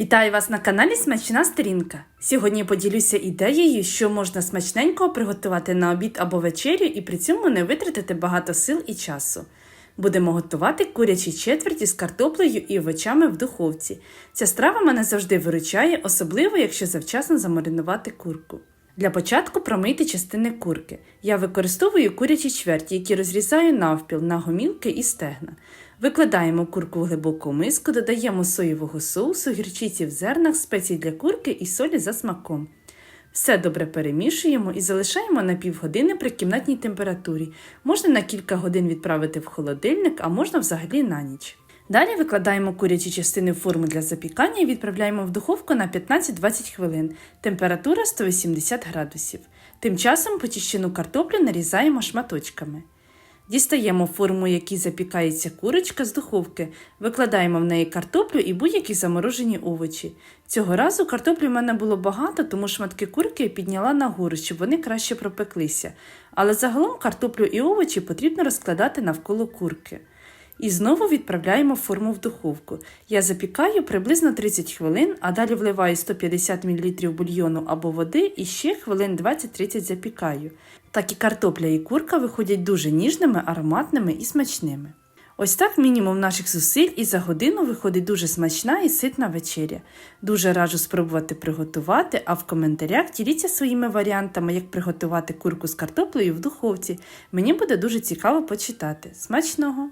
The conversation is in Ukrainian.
Вітаю вас на каналі Смачна Сторінка. Сьогодні поділюся ідеєю, що можна смачненького приготувати на обід або вечерю і при цьому не витратити багато сил і часу. Будемо готувати курячі четверті з картоплею і овочами в духовці. Ця страва мене завжди виручає, особливо якщо завчасно замаринувати курку. Для початку промийте частини курки. Я використовую курячі чверті, які розрізаю навпіл на гомілки і стегна. Викладаємо курку в глибоку миску, додаємо соєвого соусу, гірчиці в зернах, спецій для курки і солі за смаком. Все добре перемішуємо і залишаємо на півгодини при кімнатній температурі. Можна на кілька годин відправити в холодильник, а можна взагалі на ніч. Далі викладаємо курячі частини в форму для запікання і відправляємо в духовку на 15-20 хвилин. Температура 180 градусів. Тим часом почищену картоплю нарізаємо шматочками. Дістаємо форму, якій запікається курочка з духовки, викладаємо в неї картоплю і будь-які заморожені овочі. Цього разу картоплі в мене було багато, тому шматки курки я підняла нагору, щоб вони краще пропеклися. Але загалом картоплю і овочі потрібно розкладати навколо курки. І знову відправляємо форму в духовку. Я запікаю приблизно 30 хвилин, а далі вливаю 150 мл бульйону або води і ще хвилин 20-30 запікаю. Так і картопля і курка виходять дуже ніжними, ароматними і смачними. Ось так мінімум наших зусиль і за годину виходить дуже смачна і ситна вечеря. Дуже раджу спробувати приготувати, а в коментарях діліться своїми варіантами, як приготувати курку з картоплею в духовці. Мені буде дуже цікаво почитати. Смачного!